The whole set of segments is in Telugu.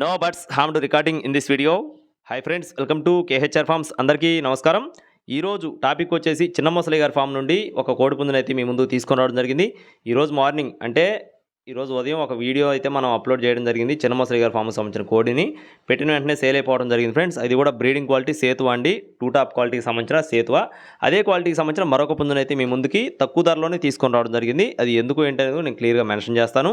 నో బట్స్ హామ్ to recording in this video hi friends welcome to KHR farms అందరికీ నమస్కారం. ఈరోజు టాపిక్ వచ్చేసి చిన్న మొసలి గారి ఫామ్ నుండి ఒక కోడి పుంజుని అయితే మీ ముందు తీసుకొని రావడం జరిగింది. ఈరోజు మార్నింగ్ అంటే ఈరోజు ఉదయం ఒక వీడియో అయితే మనం అప్లోడ్ చేయడం జరిగింది చిన్న మొసలి గారి ఫామ్కి సంబంధించిన కోడిని. పెట్టిన వెంటనే సేల్ అయిపోవడం జరిగింది ఫ్రెండ్స్ అది కూడా బ్రీడింగ్ క్వాలిటీ సేతువ అండి. టూ టాప్ క్వాలిటీకి సంబంధించిన సేతువ. అదే క్వాలిటీకి సంబంధించిన మరొక పుంజుని మీ ముందుకి తక్కువ ధరలోనే తీసుకొని రావడం జరిగింది. అది ఎందుకు ఏంటనేది నేను క్లియర్గా మెన్షన్ చేస్తాను.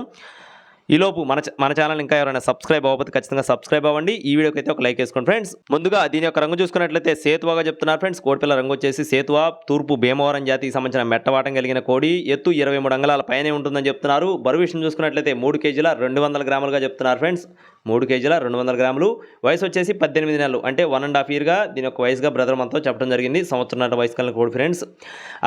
ఈలోపు మన మన ఛానల్ ఇంకా ఎవరైనా సబ్స్క్రైబ్ అవ్వకపోతే ఖచ్చితంగా సబ్స్క్రైబ్ అవ్వండి. ఈ వీడియోకి అయితే ఒక లైక్ వేసుకోండి ఫ్రెండ్స్. ముందుగా దీని యొక్క రంగు చూసుకున్నట్లయితే సేతువాగా చెప్తున్నారు ఫ్రెండ్స్. కోడిపిల్ల రంగు వచ్చేసి సేతువ తూర్పు భీమవరం జాతికి సంబంధించిన మెట్టవాటం కలిగిన కోడి ఎత్తు ఇరవై మూడు అంగళాల పైనే ఉంటుందని చెప్తున్నారు. బరువు విషయం చూసుకున్నట్లయితే మూడు కేజీల రెండు వందల గ్రాములుగా చెప్తున్నారు ఫ్రెండ్స్. మూడు కేజీల రెండు వందల గ్రాములు. వయసు వచ్చేసి పద్దెనిమిది నెలలు అంటే వన్ అండ్ హాఫ్ ఇయర్గా దీని యొక్క వయసుగా బ్రదర్ మనతో చెప్పడం జరిగింది. సంవత్సరం వయసు కలిగిన కోడి ఫ్రెండ్స్.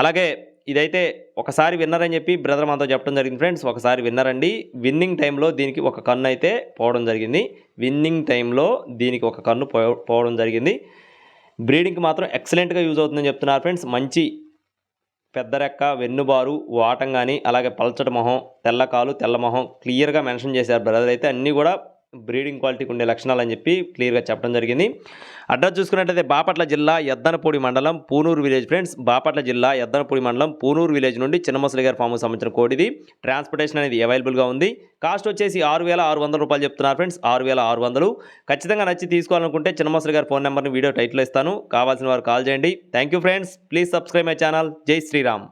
అలాగే ఇదైతే ఒకసారి విన్నర్ అని చెప్పి బ్రదర్ మనతో చెప్పడం జరిగింది ఫ్రెండ్స్. ఒకసారి విన్నర్ అండి విన్నింగ్ టైంలో దీనికి ఒక కన్ను అయితే పోవడం జరిగింది. విన్నింగ్ టైంలో దీనికి ఒక కన్ను పో- పోవడం జరిగింది. బ్రీడింగ్కి మాత్రం ఎక్సలెంట్గా యూజ్ అవుతుందని చెప్తున్నారు ఫ్రెండ్స్. మంచి పెద్ద రెక్క వెన్నుబారు వాటం కానీ అలాగే పల్చటి మొహం తెల్ల కాలు తెల్ల మొహం క్లియర్గా మెన్షన్ చేశారు బ్రదర్ అయితే. అన్నీ కూడా బ్రీడింగ్ క్వాలిటీకి ఉండే లక్షణాలు అని చెప్పి క్లియర్గా చెప్పడం జరిగింది. అడ్రస్ చూసుకున్నట్లయితే బాపట్ల జిల్లా ఎద్దనపూడి మండలం పూనూరు విలేజ్ ఫ్రెండ్స్. బాపట్ల జిల్లా ఎద్దనపూడి మండలం పూనూరు విలేజ్ నుండి చిన్నమసలి గారి ఫామ్కి సంబంధించిన కోడిది ట్రాన్స్పోర్టేషన్ అనేది అవైలబుల్గా ఉంది. కాస్ట్ వచ్చేసి ఆరు వేల ఆరు వందల రూపాయలు చెప్తున్నారు ఫ్రెండ్స్. ఆరు వేల ఆరు వందలు. ఖచ్చితంగా నచ్చి తీసుకోవాలనుకుంటే చిన్నమసలి గారి ఫోన్ నెంబర్ని వీడియో టైటిల్ ఇస్తాను. కావాల్సిన వారు కాల్ చేయండి. Thank you friends. Please subscribe my channel. జై శ్రీరామ్.